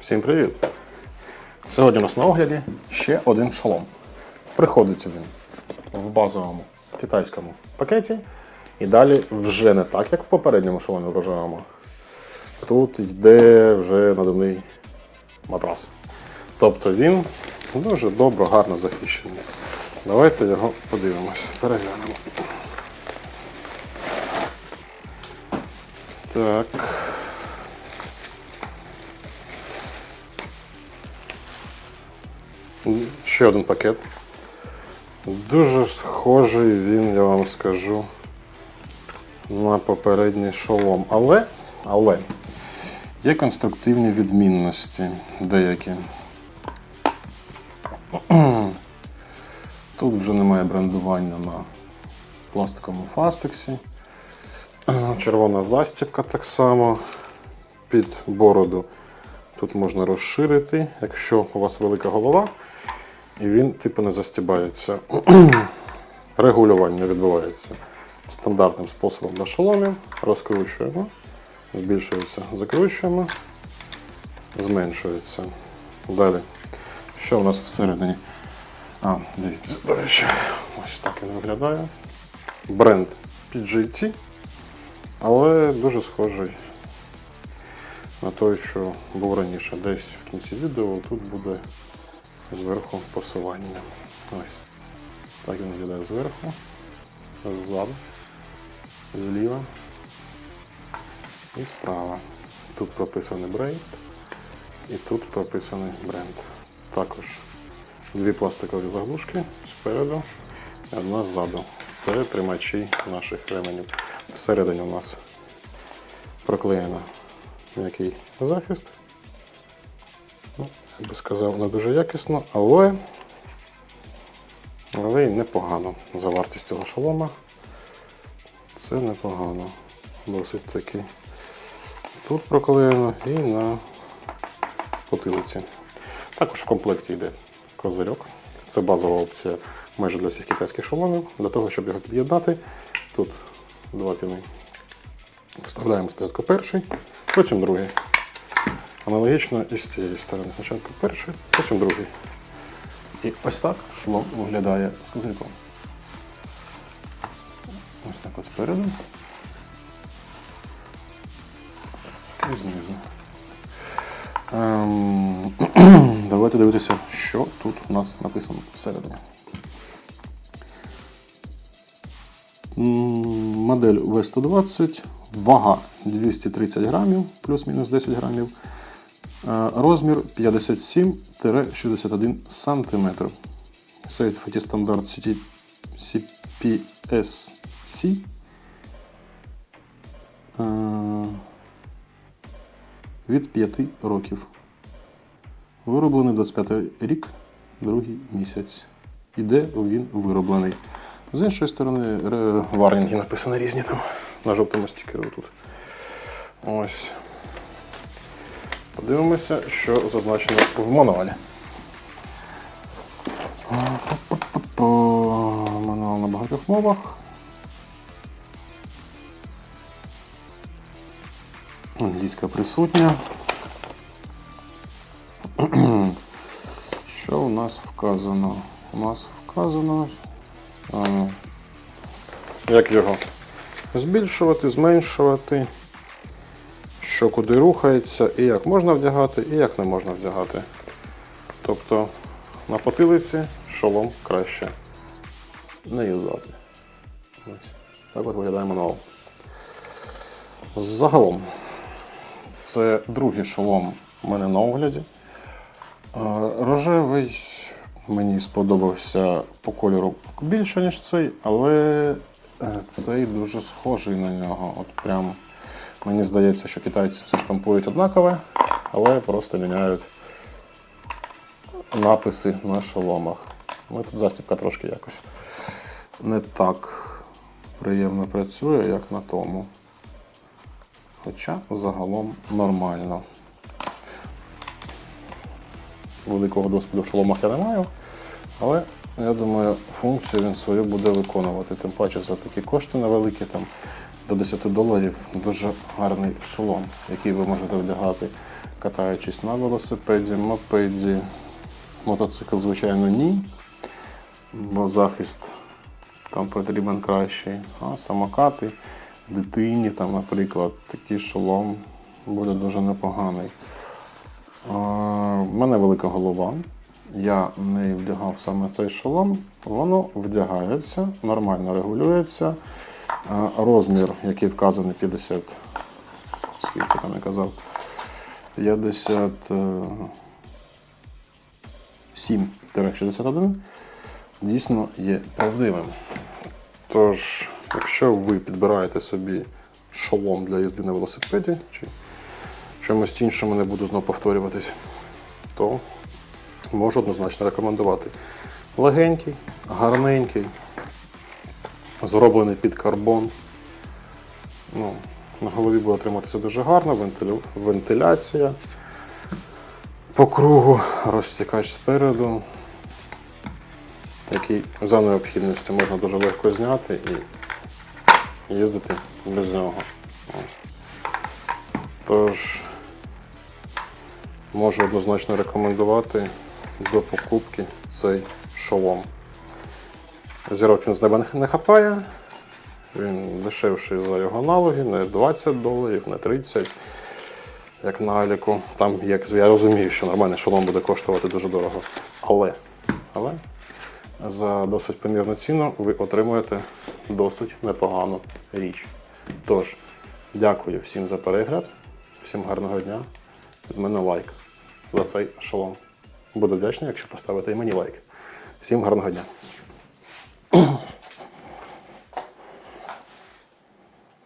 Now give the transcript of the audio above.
Всім привіт! Сьогодні у нас на огляді ще один шолом. Приходить він в базовому китайському пакеті. І далі вже не так, як в попередньому шоломі рожевому. Тут йде вже надувний матрас. Тобто він дуже добре, гарно захищений. Давайте його подивимось, переглянемо. Так. Ще один пакет. Дуже схожий він, я вам скажу, на попередній шолом. Але, але є конструктивні відмінності деякі. Тут вже немає брендування на пластиковому фастексі. Червона застібка так само під бороду. Тут можна розширити, якщо у вас велика голова, і він типу не застібається. Регулювання відбувається стандартним способом для шоломів. Розкручуємо, збільшується, закручуємо, зменшується. Далі. Що у нас всередині? А, дивіться, до речі, ось так він виглядає. Бренд PGT, але дуже схожий на той, що був раніше. Десь в кінці відео тут буде зверху посилання. Ось. Так він виглядає зверху, ззаду, зліва і справа. Тут прописаний бренд і тут прописаний бренд. Також дві пластикові заглушки спереду і одна ззаду. Це тримачі наших ременів. Всередині у нас проклеєно м'який захист. Ну, я би сказав, не дуже якісно, але, але й непогано за вартість цього шолома. Це непогано. Досить таки. Тут проклеєно і на потилиці. Також в комплекті йде козирьок. Це базова опція майже для всіх китайських шоломів. Для того, щоб його під'єднати, тут два піни. Вставляємо спочатку перший, потім другий. Аналогічно і з цієї сторони. Спочатку перший, потім другий. І ось так шолом виглядає з козирьком. Ось так от спереду. І знизу. Ем, давайте дивитися, що тут у нас написано всередині. Модель V120, вага 230 грамів, плюс-мінус 10 грамів. Е, Розмір 57-61 см. Safety стандарт CT CPSC. Е, Від 5 років. Вироблений 25 рік, другий місяць. І де він вироблений. З іншої сторони, ре- варнінги написані різні там на жовтому стікері тут. Ось. Подивимося, що зазначено в мануалі. Мануал на багатьох мовах. Англійська присутня. Що у нас вказано? У нас вказано, як його збільшувати, зменшувати, що куди рухається, і як можна вдягати, і як не можна вдягати. Тобто на потилиці шолом краще не юзати. Ось. Так от виглядає мануал. Загалом, це другий шолом у мене на огляді. Е, Рожевий мені сподобався по кольору більше, ніж цей, але цей дуже схожий на нього. От прям мені здається, що китайці все штампують однакове, але просто міняють написи на шоломах. Ну, тут застібка трошки якось не так приємно працює, як на тому. Хоча загалом нормально. Великого досвіду в шоломах я не маю, але я думаю, функцію він свою буде виконувати. Тим паче за такі кошти невеликі, там до 10 доларів дуже гарний шолом, який ви можете вдягати катаючись на велосипеді, мопеді, мотоцикл, звичайно, ні, бо захист там потрібен кращий. А самокати, дитині, там, наприклад, такий шолом буде дуже непоганий. У мене велика голова. Я не вдягав саме цей шолом. Воно вдягається, нормально регулюється. Розмір, який вказаний 50, скільки там я казав, 57-61, дійсно є правдивим. Тож, якщо ви підбираєте собі шолом для їзди на велосипеді, чи чомусь іншому не буду знову повторюватись, то можу однозначно рекомендувати. Легенький, гарненький, зроблений під карбон. Ну, на голові буде триматися дуже гарно, вентилю- вентиляція. По кругу розтікач спереду, який за необхідності можна дуже легко зняти і їздити без нього. Ось. Тож можу однозначно рекомендувати до покупки цей шолом. Зірок він з неба не- хапає. Він дешевший за його аналоги, не 20 доларів, не 30, як на Аліку. Там, як я розумію, що нормальний шолом буде коштувати дуже дорого. Але, але за досить помірну ціну ви отримуєте досить непогану річ. Тож, дякую всім за перегляд, всім гарного дня. Від мене лайк за цей шолом. Буду вдячний, якщо поставите і мені лайк. Всім гарного дня.